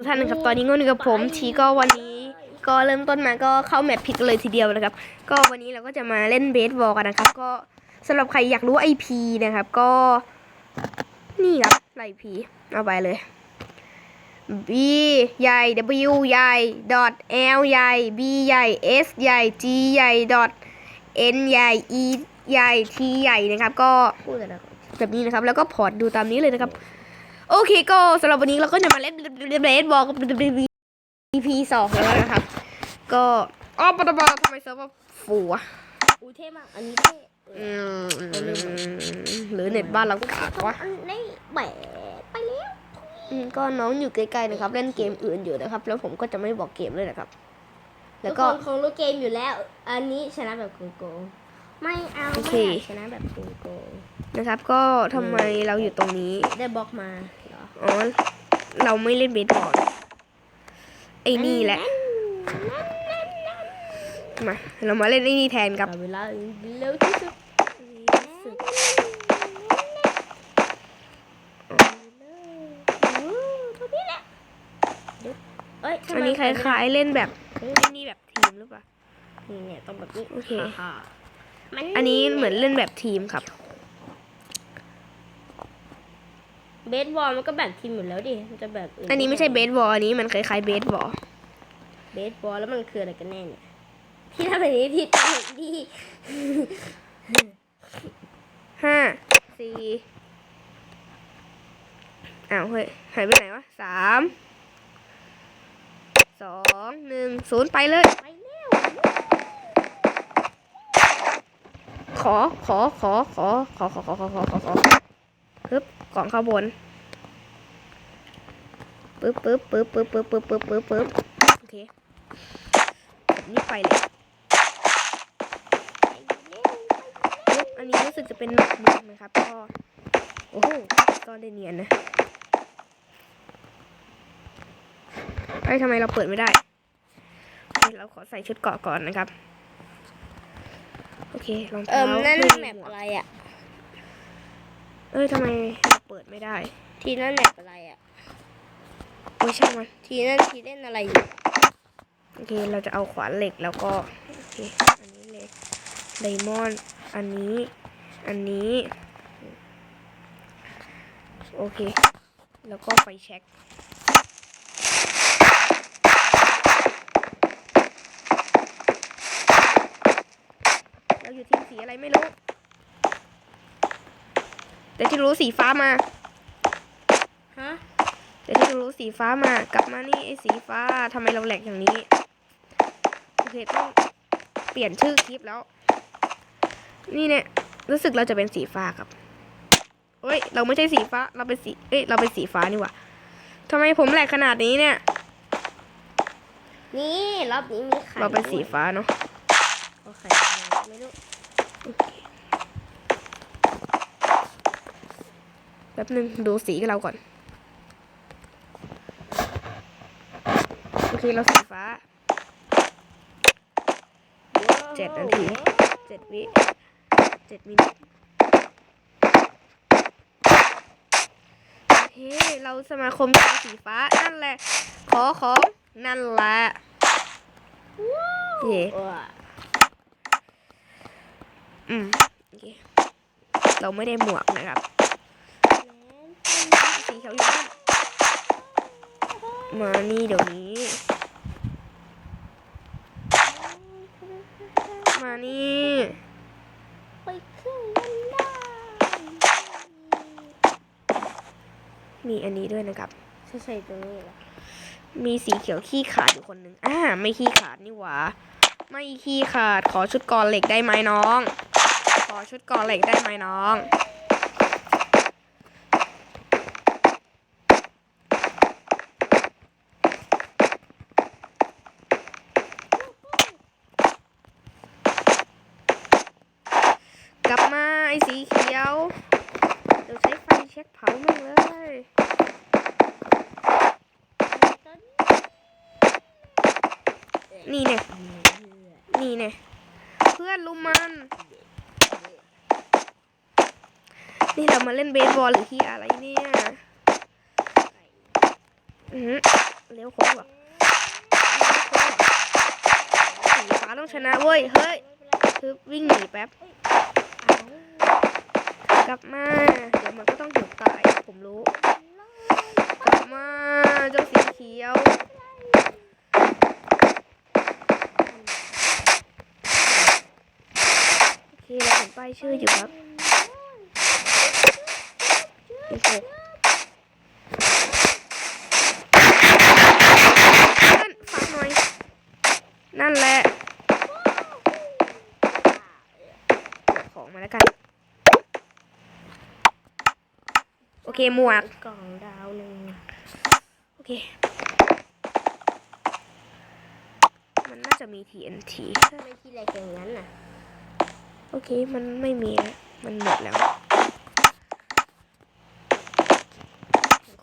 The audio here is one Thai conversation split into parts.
ทุกท่านนะครับตอนนี้ก็อยู่กับผมทีก็วันนี้ก็เริ่มต้นมาก็เข้าแมปผิดกันเลยทีเดียวนะครับ ก็วันนี้เราก็จะมาเล่นเบสบอลกันนะครับ ก็สำหรับใครอยากรู้ไอพีนะครับ ก็นี่ครับไอพีเอาไปเลย B ใหญ่ W ใหญ่ dot L ใหญ่ B ใหญ่ S ใหญ่ G ใหญ่ dot N ใหญ่ E ใหญ่ T ใหญ่นะครับ ก็แบบนี้นะครับ แล้วก็พอร์ตดูตามนี้เลยนะครับ โอเคก็สำหรับวันนี้เราก็จะมาเล่นเบสบอลกับ EP สองแล้วนะครับ ก็อ้อปะตะบาทำไมเซิร์ฟว่าฟูอะอู้เท่มาก อันนี้เท่อืมหรือเน็ตบ้านเรากากวะอันนี้แบะไปแล้วอืมก็น้องอยู่ใกล้ๆนะครับ เล่นเกมอื่นอยู่นะครับ แล้วผมก็จะไม่บอกเกมเลยนะครับ แล้วก็ทุคนคงรู้เกมอยู่แล้ว อันนี้ชนะแบบโกงๆ ไม่เอาโอไม่เคอยากชนะแบบโกงนะครับก็ทำไมเราอยู่ตรงนี้ๆได้บล็อกมาเหรออ๋อ เราไม่เล่นเบสบอลไอ้นี่แหละ มา เรามาเล่นไอ้นี่แทนครับเอาเวลาเร็วที่สุดอู้ตัวนี้แหละเดี๋ยวเอ้ยทำไมอันนี้คล้ายๆเล่นแบบไอ้นี่แบบทีมหรือเปล่า นี่เนี่ยต้องแบบนี้โอเค ฮ่าๆมัน อันนี้เหมือนเล่นแบบทีมครับ เบสบอลมันก็แบ่งทีมอยู่แล้วดิ มันจะแบ่งอันนี้ไม่ใช่เบสบอลอันนี้มันคล้ายๆเบสบอล เบสบอลแล้วมันคืออะไรกันแน่เนี่ย ที่ทำแบบนี้ที่ตามดีห้าสี่อ้าวเฮ้ยหายไปไหนวะสามสองหนึ่งศูนย์ไปเลย ไปแล้ว ขอขอขอขอขอขอขอขอขอขอขอปึ๊บกล่องข้างบนปึ๊บปึ๊บปึ๊บปึ๊บปึ๊บปึ๊บปึ๊บปึ๊บปึ๊บโอเคนี้ไปเลยปึ๊บอันนี้รู้สึกจะเป็นหนักบุกนะครับก็โอ้โหก็ได้เนียนนะไอ้ทำไมเราเปิดไม่ได้ เราขอใส่ชุดเกาะก่อนนะครับ เครองเอิเท้ามนั่นไม่แมปหวกอะไรอะ เอ้ยทำไมเราเปิดไม่ได้ ทีนั่นแมปอะไรอะโอ้ยช่างมัน ทีนั่นทีเล่นอะไรอยู่ โอเค เราจะเอาขวานเหล็กแล้วก็ โอเค อันนี้เหล็กไดมอนด์อันนี้ อันนี้ โอเค แล้วก็ไฟแช็ก เราอยู่ทีมสีอะไรไม่รู้ แต่ที่รู้สีฟ้ามาฮะแต่ที่รู้สีฟ้ามากลับมานี่ไอ้สีฟ้าทำไมเราแหลกอย่างนี้โอเคต้องเปลี่ยนชื่อคลิปแล้ว นี่เนี่ยรู้สึกเราจะเป็นสีฟ้าครับเอ้ย เราไม่ใช่สีฟ้า เราเป็นสีเอ้ย เราเป็นสีฟ้านี่หว่าทำไมผมแหลกขนาดนี้เนี่ย นี่รอบนี้มีไข่เราเป็นสีด้วยฟ้าเนาะเอาไข่ ไม่รู้แป๊บนึงดูสีกับเราก่อน โอเค เราสีฟ้าเจ็ดนาทีเจ็ดวิเจ็ดมินิเฮ้เราสมาคมชาวสีฟ้า นั่นแหละ ขอของ นั่นแหละเย่ว้า อืมโอเคเราไม่ได้หมวกนะครับสีเขียวอยู่นั่นมานี่เดี๋ยวนี้ มานี่ไปขึ้นกันได้มีอันนี้ด้วยนะครับใช่ใช่ตรงนี้เหรอมีสีเขียวขี้ขาดอยู่คนหนึ่งอ่าไม่ขี้ขาดนี่หว่า ไม่ขี้ขาดขอชุดกรเหล็กได้ไหมน้อง ขอชุดกรเหล็กได้ไหมน้อง กลับมาไอ้สีเขียว เดี๋ยวใช้ไฟเช็คเผามันเลยนี่เนี่ย นี่เนี่ย เพื่อนลุมมัน นี่เรามาเล่นเบสบอลหรือที่อะไรเนี่ยอือเลี้ยวโค้งเหรอเลี้ยวโค้งเหรอสีฟ้าต้องชนะเว้ย เฮ้ยคือวิ่งหนีแป๊บ กลับมา เดี๋ยวมันก็ต้องถูกตาย ผมรู้ กลับมา เจ้าสีเขียวโอเคเราเห็นป้ายชื่ออยู่ครับ อีกหกนั่นฟังหน่อย นั่นแหละเก็บของมาแล้วกัน โอเคหมวกกล่องดาวหนึ่งโอเค มันน่าจะมี TNT ทำไมที่แรกอย่างนั้นน่ะ โอเค มันไม่มีแล้ว มันหมดแล้ว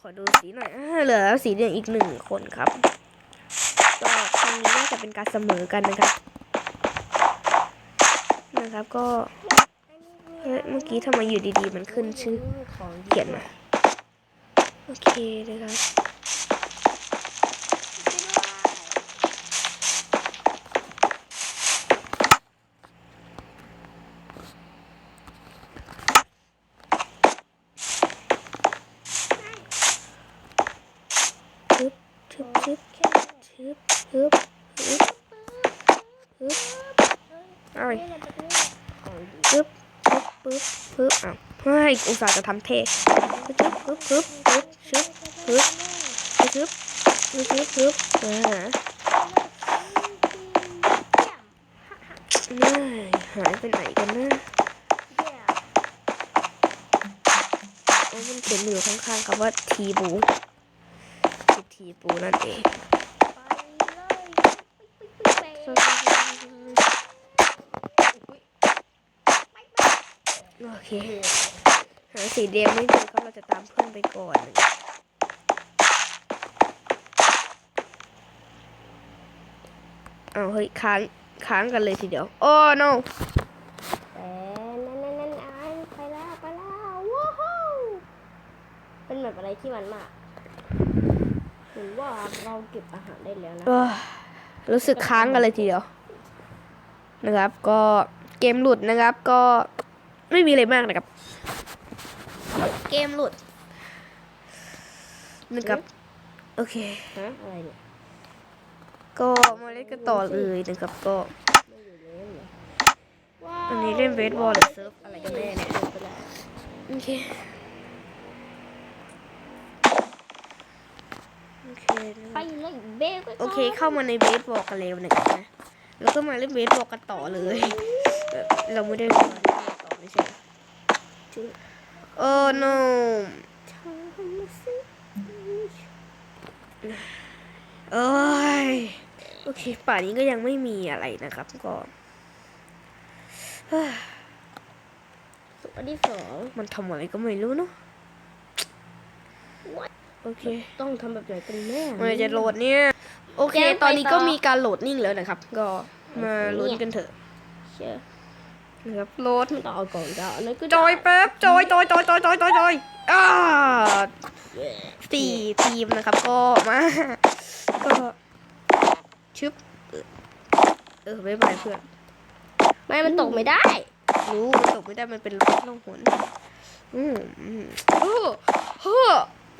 อดูสีหน่อยเหลือสีเหลืองอีกหนึ่งคนครับ ก็ครั้งนี้น่าจะเป็นการเสมอกันนะครับ นะครับก็เฮ้ยเมื่อกี้ทำไมอยู่ดีๆ มันขึ้นชื่อเขียนมา โอเคเลยครับ ทึบทึบทึบทึบทึบทึบทึบอะไรของดีปึ๊บปึ๊บปึ๊บปึ๊บอ้าวเฮ้ยอุตส่าห์จะทำเท่ปึ๊บปึ๊บปึ๊บปึ๊บชึบปึ๊บชึบปึ๊บปึ๊บปึ๊บอ่าน่าหายไปไหนกันนะโอ้มันเขียนอยู่ข้างๆคำว่าทีบู ทีบูนั่นเองโอเคหาสีแดงไม่เจอครับเราจะตามเพื่อนไปก่อนเอาเฮ้ยค้างค้างกันเลยทีเดียวโอ้ no แต่นั่นนั่นนั่นอ่านไปแล้วไปแล้วว้าวเป็นแบบอะไรที่มันมาก หมือนว่าเราเก็บอาหารได้แล้วนะ เอ้อรู้สึกค้างกันเลยทีเดียว นะครับ ก็เกมหลุดนะครับ ก็ไม่มีอะไรมากนะครับ เกมหลุดนะครับ โอเค ฮะ อะไรเนี่ย ก็มาเล่นกันต่อเลยนะครับ ก็ ไม่อยู่เลยเหรออันนี้เล่นเบสบอลหรือเซิร์ฟอะไรกันแน่เนี่ยไปแล้วโอเค โอเคนะ ไปเลยเบลก็โอเคเข้ามาในเบสบอลกันแล้วนะครับนะแล้วก็มาเล่นเบสบอลกันต่อเลยแบบเราไม่ได้เล่นต่อไม่ใช่เหรอโอ้ no เอ้ยโอเค ป่านนี้ก็ยังไม่มีอะไรนะครับก็เฮ้ยอันที่สองมันทำอะไรก็ไม่รู้เนาะ โอเค ต้องทำแบบไหนกันแน่มันจะโหลดเนี่ย โอเคแจ้งไปตอนนี้ก็ต่อมีการโหลดนิ่งแล้วนะครับ ก็มาลุ้นกันเถอะเชื่อนะครับโหลดไม่ต้องเอากล่องดาวอันนั้นก็จอยแป๊บจอยจอยจอยจอยจอยจอยจอยอ่าสี่ทีมนะครับ ก็มาก็ชึบเออเออบ๊ายบายเพื่อนไม่มันตกไม่ได้รู้มันตกไม่ได้มันเป็นรถล่องหนอืมอืมเออเ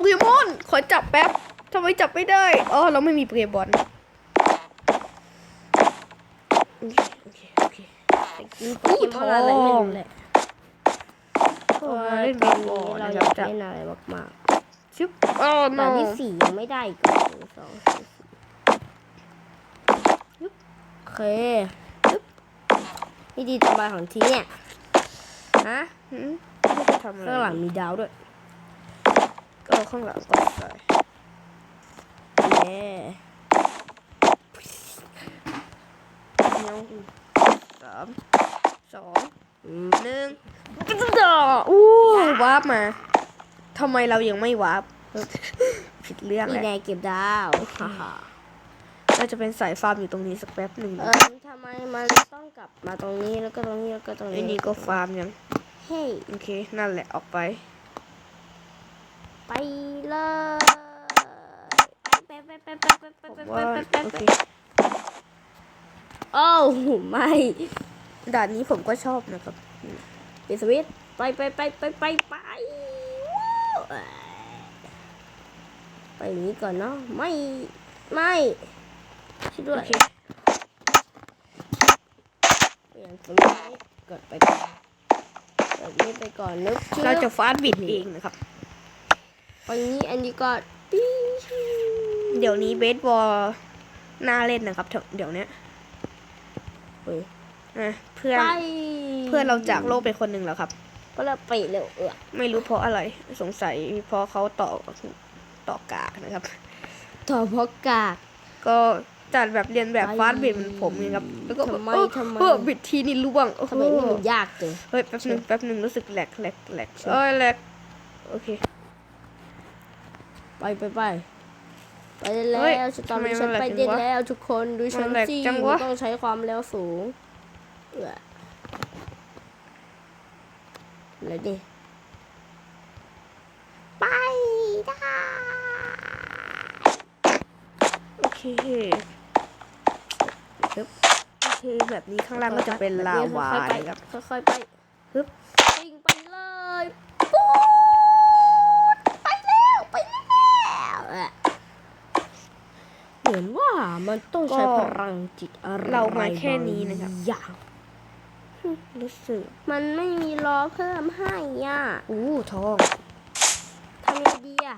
ฮ้อเปรียบอลขอจับแป๊บทำไมจับไม่ได้อ๋อเราไม่มีเปรียบอลโอเคโอเคโอเคมีโปเกมอนอะไรไม่รู้แหละก็มาเล่นเบสบอลเราอยารับกจับเล่นอะไรมากๆชึบอ๋อๆโนด่านที่สี่ยังไม่ได้อีกหนึ่งสองสามสี่ยึบโอเคยึบนี่ดีต่อไปของทีเนี่ยฮะหืมข้างหลังมีดาวด้วย ก็ข้างหลังก็ใส่เย้เงาสามสองอืมหนึ่งอู้วาร์ปมาทำไมเรายังไม่วาร์ปผิดเรื่องนี่แล้วไงเก็บดาวฮ่าฮ่าน่าจะเป็นสายฟาร์มอยู่ตรงนี้สักแป๊บหนึ่งเออทำไมมันต้องกลับมาตรงนี้แล้วก็ตรงนี้แล้วก็ตรงไอ้นี้นี่ก็ฟาร์มยังเฮ้ยโอเค นั่นแหละออกไป ไปเลยไปไปไปไปไปไปไปไปไปโอ้ไม่ด่านนี้ผมก็ชอบนะครับปิดสวิตไปไปไปไปไปไปไปนี้ก่อนเนาะไม่ไม่ช่วยด้วยโอเคอย่างตรงนี้กดไปก่อนแบบนี้ไปก่อนนึกเราจะฟาดบิดเองนะครับ ไปนี้อันนี้ก็ปิ้งเดี๋ยวนี้เบสบอลน่าเล่นนะครับ เดี๋ยวเนี้ยเฮ้ยอะเพื่อนไปเพื่อนเราจากโลกไปคนหนึ่งแล้วครับก็เราไปเร็วเออไม่รู้เพราะอะไรสงสัยเพราะเขาต่อต่อกากนะครับ ต่อพกกาก ก็จัดแบบเรียนแบบไปฟาดบิดเหมือนผมไงครับแล้วก็ทำไมเออทำไมเออบิดทีนี่ล่วงโอ้โหทำไมนี่มันยากจังเฮ้ยแป๊บหนึ่งแป๊บหนึ่งรู้สึกแหลกแหลกแหลกใช่เอ้ยแหลกโอเค ไปไปไปไปได้แล้เฮ้ยวฉันตอนนี้ทำไมฉันมันแหลกไปจัได้งวะแล้วทุกคนดูฉันมันแหลกสิจังมันวะ ต้องใช้ความเร็วสูงเออแล้วดิไปได้โอเคปึ๊บโอเคแบบนี้ข้างล่างก็จะเป็นลาวาค่อยๆไปนะครับ ค่อยๆไปฮึบวิ่งไปเลยปูดไปแล้วไปแล้วอะ เหมือนว่ามันต้องใช้ก็พลังจิตอะไรเรามาแค่นี้นะครับางอย่างรู้สึก มันไม่มีล้อเพิ่มให้อะอู้ทองทำยังไงดีอะ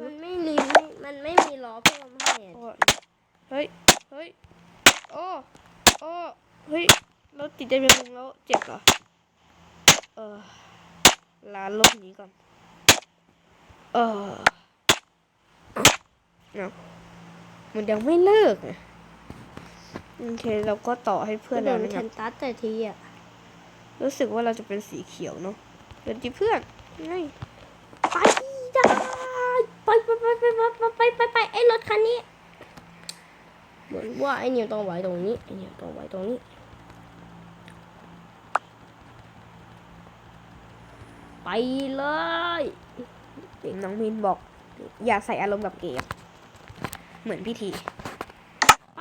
มันไม่รีไม่มันไม่มีล้อเพิ่มให้อะโอ้เฮ้ย เฮ้ย โอ้ โอ้ เฮ้ย เราติดใจเป็นมุมแล้วเจ็บเหรอ เออลาโลกนี้ก่อน เออ เอามันยังไม่เลิกอะโอเคเราก็ต่อให้เพื่อนเดิเรานนะคทัรับนตัดแต่ทีอะรู้สึกว่าเราจะเป็นสีเขียวเนาะเดี๋ยวจีเพื่อนไงไปได้ไปไปไปไปไปไปไปไปไอ้รถคันนี้เหมือนว่าไอ้เนี่ยต้องไว้ตรงนี้ไอ้เนี่ยต้องไว้ตรงนี้ไปเลยน้องมินบอก อย่าใส่อารมณ์กับเกม เหมือนพี่ทีไป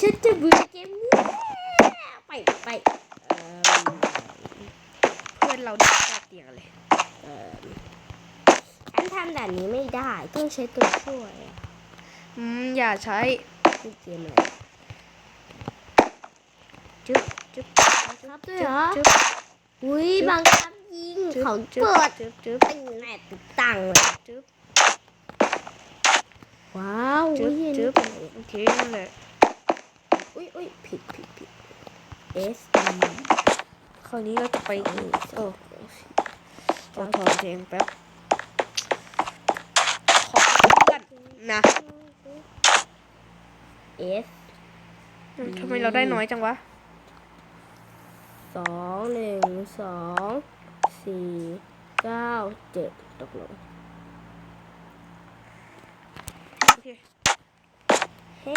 ฉันจะเบื่อเกมนี้ไปไปเอ่อเพื่อนเราได้แค่เตียงเลยเอ่อฉันทำด่านนี้ไม่ได้ต้องใช้ตัวช่วยอะอืมอย่าใช้คือเกมอะไรจึ๊บจึ๊บครับด้วยเหรอจึ๊บอุ้ยบังคับยิงจึ๊บเขาจึ๊บเปิดจึ๊บจึ๊บเป็นแม่ติดตั้งเลยจึ๊บ ว้าวจึ๊อุ้บยจึ๊บอันนี้โอเคนั่นแหละอุ้ยอุ้ยผิดผิดผิด S E คราวนี้เราจะไปโอ้โอ้เอาถอนเพลงแป๊บ ขอเพื่อนนะ S ทำไมเราได้น้อยจังวะสองหนึ่งสองสี่เก้าเจ็ดตกลง โอเค เฮ้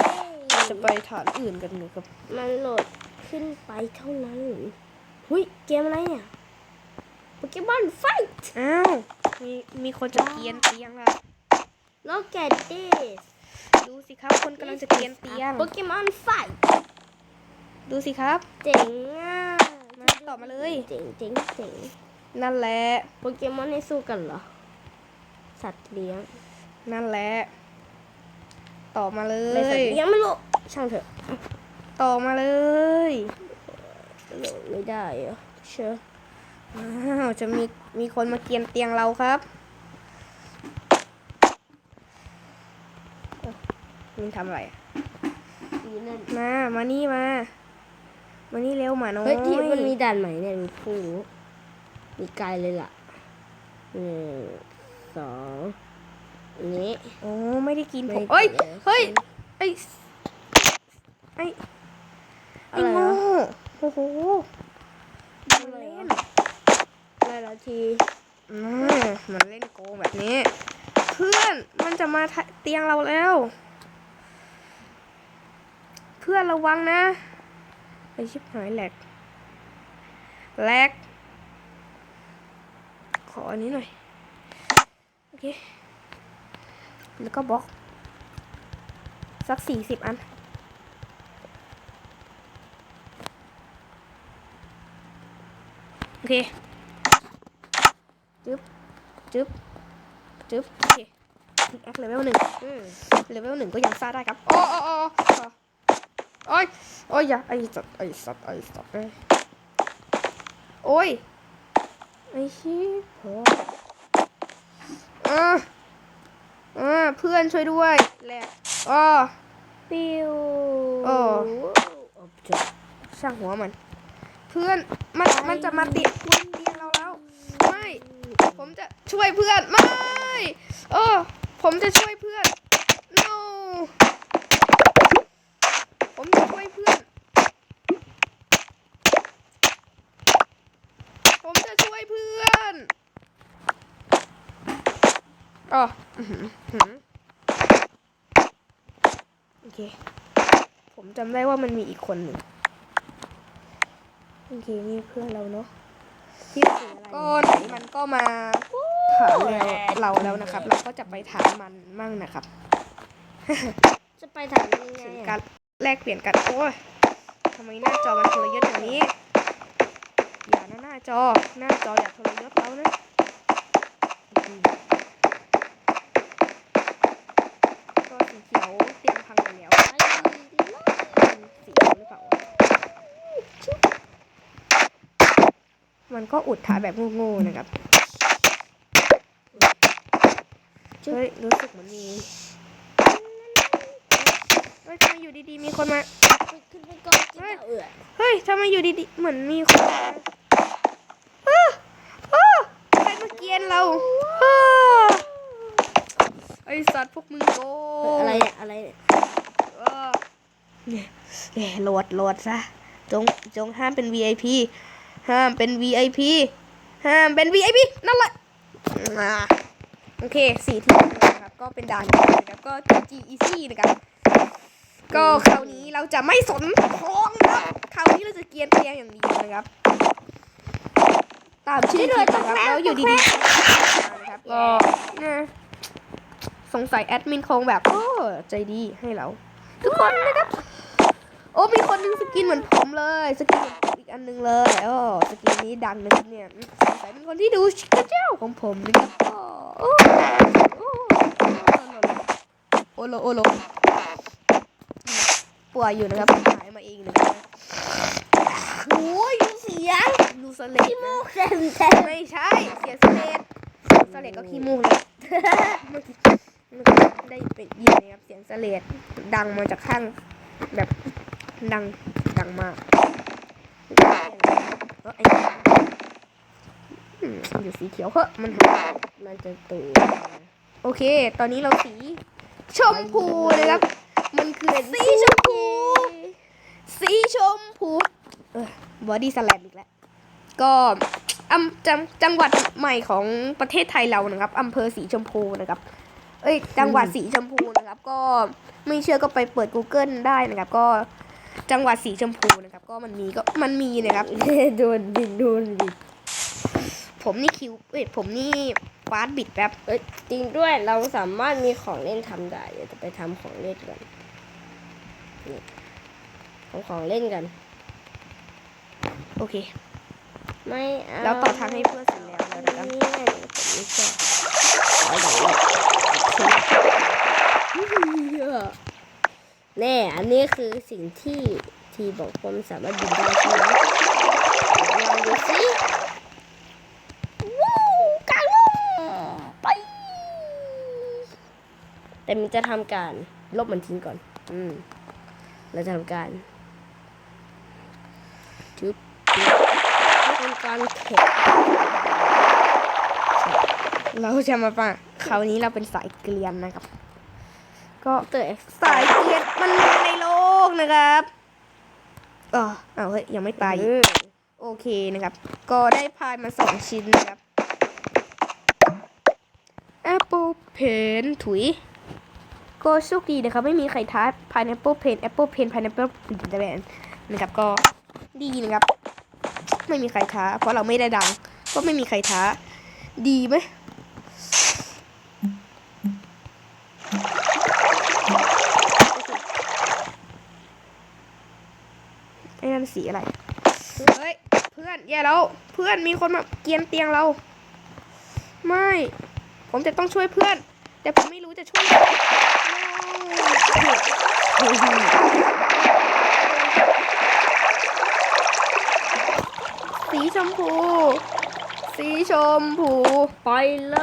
เราจะไปฐานอื่นกันเลยครับ มันโหลดขึ้นไปเท่านั้นหุยเกมอะไรเนี่ยโปเกมอนไฟท์อ้าวมีมีคนจะเกรียนเตียงละ Look at this ดูสิครับคนกำลังจะเกรียนเตียง โปเกมอนไฟท์ดูสิครับ เจ๋งอะมาต่อมาเลย เจ๋งเจ๋งเจ๋งนั่นแหละ โปเกมอนให้สู้กันเหรอ สัตว์เลี้ยง นั่นแหละ ต่อมาเลไม่สัตยว์เลี้ยงไม่รู้ช่างเถอะ ต่อมาเลยโหลดไม่ได้เหรอเชื่ออ้าวจะมีมีคนมาเกรียนเตียงเราครับเอ้ามึงทำอะไรอะดีนั่นมา มานี่มา มานี่เร็วหมาน้อย เฮ้ยที่มันมีด่านใหม่เนี่ยมีผู้รู้มีไกลเลยล่ะหนึ่งสอง อันนี้ โอ้ไม่ได้กินผมไม่เอ้ยกินเลยเฮ้ยไอ้ไอ้อะไอ้ไรโง่วะโอ้โหอะไรเล่วะนอะไรละทีอืมมันเล่นโกงแบบนี้ เพื่อนมันจะมาทะเตียงเราแล้ว เพื่อนระวังนะไอชิบหายแหลกแหลกขออันนี้หน่อย โอเค แล้วก็บล็อก สักสี่สิบอัน โอเค จึ๊บ จึ๊บ จึ๊บ โอเคพิกแอคเลเวลหนึ่งอืมเลเวลหนึ่งก็ยังซ่าได้ครับ โอ้โอ้โอ้โอ้ย โอ้ยอย่าไอ้สัตว์ไอ้สัตว์ไอ้สัตว์เอ้ยโอ้ยไอ้ชี้พออ่า อ่าเพื่อนช่วยด้วยแหลกอ๋อปิวโอ้อบจบช่างหัวมัน เพื่อนมันมันจะมาติดพื้นเตียงเราแล้วไม่ ผมจะช่วยเพื่อนไม่เออผมจะช่วยเพื่อน no ผมจะช่วยเพื่อน ผมจะช่วยเพื่อน อ๋ออื้อหือหือโอเค ผมจำได้ว่ามันมีอีกคนหนึ่งโอเค นี่เพื่อนเราเนาะที่สีอะไรก็ไหนมันก็มาถามเราเราแล้วนะครับ เราก็จะไปถามมันมั่งนะครับ จะไปถามยังไงถึงอะการแลกเปลี่ยนกัน โอ้ยทำไมหน้าจอมันทรยศอย่างนี้ อย่านะหน้าจอ หน้าจออย่าทรยศเรานะก็สี เขียวเตรียมพังไปแล้วสีเขียวหรือเปล่าวะมันก็อุดถ่ายแบบโง่ๆนะครับ เฮ้ย รู้สึกเหมือนมีเฮ้ยทำไมอยู่ดีๆ มีคนมา ขึ้นไปก่อนกินแต่เอื่อยเฮ้ยทำไมอยู่ดีๆ เหมือนมีคนมาอ้าอ้าใครมาเกลียนเราอ้า ไอสัตว์พวกมึงโกงอะไรเนี่ยอะไรเนี่ยเออเนี่ยเนี่ยโหลดโหลดซะจงจงห้ามเป็น VIP ห้ามเป็น VIP ห้ามเป็น VIP นั่นแหละอ่าโอเคสี่ทีมนะครับก็เป็นด่านนี้นะครับก็ GG easy นะครับก็คราวนี้เราจะไม่สนคลองนะครับคราวนี้เราจะเกรียนเพียงอย่างเดียวนะครับ ตามชื่อทีมนะครับแล้วอยู่ดีๆนะครับก็นะ สงสัยแอดมินคงแบบโอ้ใจดีให้เรา ทุกคนนะครับ โอ้มีคนนึงสกินเหมือนผมเลย สกินอีกอันนึงเลยโอ้สกินนี้ดังนะครับเนี่ยสงสัยเป็นคนที่ดูชิคเจ้าของผมนะครับโอ้โอ้โอ้โลโอโลป่วยอยู่นะครับหายมาเองนะครับโอ้ยเสียงดูสเลดขี้มูกเต็มเต็มไม่ใช่ เสียสเลดสเลดก็ขี้มูกเลยเมื่อกี้ ได้เป็นยินนะครับเสียงสเลดดังมาจากข้างแบบดังดังมากเออไอ้อยู่สีเขียวเหอะมันมันจะตื่นโอเค ตอนนี้เราสีชมพูนะครับ มันคือสีชมพู สีชมพูเออบอดี้สแลมอีกแล้ว ก็อำจังจังหวัดใหม่ของประเทศไทยเรานะครับอำเภอสีชมพูนะครับ เอ้ยจังหวัดสีชมพูนะครับ ก็ไม่เชื่อก็ไปเปิด Google ได้นะครับ ก็จังหวัดสีชมพูนะครับ ก็มันมีก็มันมีนะครับ โดนดิโดนดิผมนี่คิวเอ้ยผมนี่ฟาสบิดแป๊บเอ้ยจริงด้วยเราสามารถมีของเล่นทำได้เดี๋ยวจะไปทำของเล่นกันนี่ทำของเล่นกัน โอเค ไม่เอาแล้วต่อทางให้เพื่อนเสร็จแล้วแล้วนะครับเนี่ยผมไม่ชอบเอาอย่างนี้ แน่อันนี้คือสิ่งที่ทีบอกผมสามารถบินได้ใช่ไหมลองดูสิวู้กลางลมไป แต่มันจะทำการลบมันทิ้งก่อน อืมเราจะทำการจุ๊บจุ๊บเป็นการแข่งเราจะมาฟัง คราวนี้เราเป็นสายเกลียนนะครับ ก็เตอร์เอ็กซ์สายเกลียนมันมีในโลกนะครับอ๋อเอาเฮ้ยยังไม่ตายอีกโอเคนะครับ ก็ได้พายมาสองชิ้นนะครับ Apple Pen ถุยก็โชคดีนะครับ ไม่มีใครท้า Pineapple Pen Apple Pen Pineapple Pen นะครับก็ดีนะครับ ไม่มีใครท้า เพราะเราไม่ได้ดัง ก็ไม่มีใครท้า ดีไหม สีอะไร เฮ้ย เพื่อนอย่าแล้วเพื่อนมีคนมาเกรียนเตียงเรา ไม่ ผมจะต้องช่วยเพื่อน แต่ผมไม่รู้จะช่วยยังไงสีชมพู สีชมพูไปเล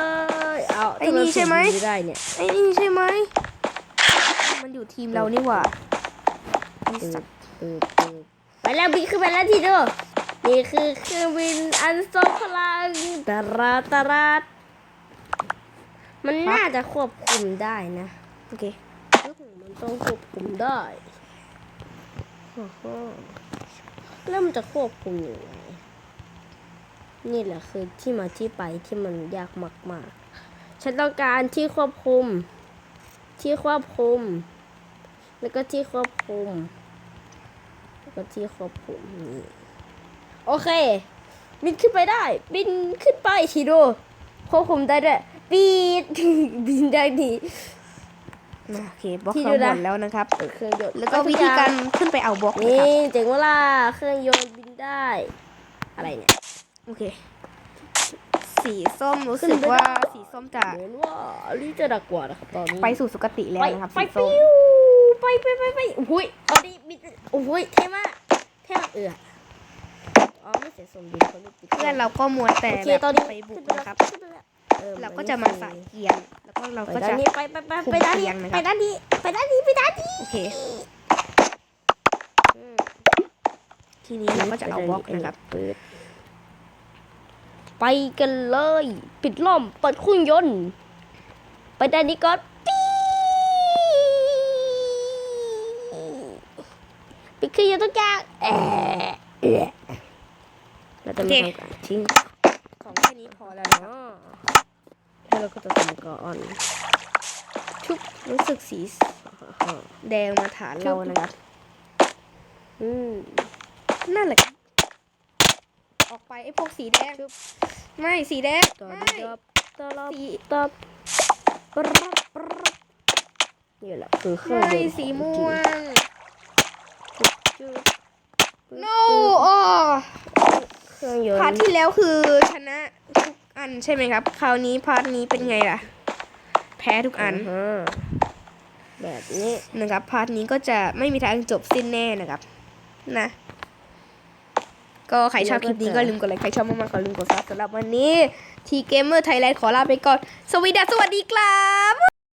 ยเอาไอ้นี่ใช่ไหมทำนไม่ได้เนี่ยไอ้นี่ใช่ไหมมันอยู่ทีมเรานี่หว่า ไปแล้วบินขึ้นไปแล้วทีเดียวนี่คือเครื่องบินอันทรงพลังตาราตารามันน่าจะควบคุมได้นะ โอเค มันต้องควบคุมได้โอ้โหแล้วมันจะควบคุมยังไงนี่แหละคือที่มาที่ไปที่มันยากมากๆ ฉันต้องการที่ควบคุม ที่ควบคุม แล้วก็ที่ควบคุม ก็ที่ควบคุมนี่โอเค บินขึ้นไปได้ บินขึ้นไปทีโดควบคุมได้ด้วยปีดบินได้ดีโอเคบล็อกที่เราดูหนะมดแล้วนะครับเปิดเครื่องยนต์แล้วก็วิธีการขึ้นไปเอาบล็อกนะนี่ครับเจ๋งเวลาเครื่องยนต์บินได้ อะไรเนี่ยโอเค สีส้มรู้ขึ้สึนกไปว่าได้สีส้มจะเหมือนว่าอันนี้จะดักกว่านะครับตอนนี้ไปสู่สุคติแล้วไปนะครับไปสีส้มปิ้วไปไปไปไปโอ้ยตอนนี้บิน โอ้ยเท่มากเท่มากเอืออ๋อไม่เสียสมดุลเขาลูกปิดเพื่อนเราก็มัวแต่โอเคแบบตอนนี้ไปบุกขึ้นนะครับขึ้นไปแล้วออเราก็จะมาสายเกียร์แล้วก็เราไปก็ด้าจะนนี้ไปไปไปคุมไปด้านนี้เตียงนะครับไปด้านนี้ไปด้านนี้ไปด้านนี้โอเคทีนี้เราก็จะเอาบล็อกนะครับเปิดไปกันเลย ปิดล้อมเปิดเครื่องยนต์ ไปด้านนี้ก่อน ปี๊ปิดเครื่องยนต์ทุกอย่างแอะแอะเราจะโอเคไม่ทำการทิ้งของแค่นี้พอแล้วนะครับแล้วเราก็จะทำก่อนชุบรู้สึกสีแดงมาฐานเรานะครับ อืมนั่นแหละครับออกไปไอ้พวกสีแดง ไม่สีแดงตอนไม่นี้ก็ตอบสีตอบปรับปรับนี่แหละคือเครื่องไม่ยนต์สีม่วง จุด no อ๋อเครื่องยนต์พาร์ทที่แล้วคือชนะทุกอันใช่ไหมครับ คราวนี้พาร์ทนี้เป็นไงล่ะ แพ้ทุกอันาฮะแบบนี้นะครับ พาร์ทนี้ก็จะไม่มีทางจบสิ้นแน่นะครับ นะ ก็ใครชอบคลิปนี้ก็ลืมกดไลค์ใครชอบมากๆก็ลืมกดซับสำหรับวันนี้ทีเกมเมอร์ไทยแลนด์ขอลาไปก่อน สวัสดีสวัสดีครับ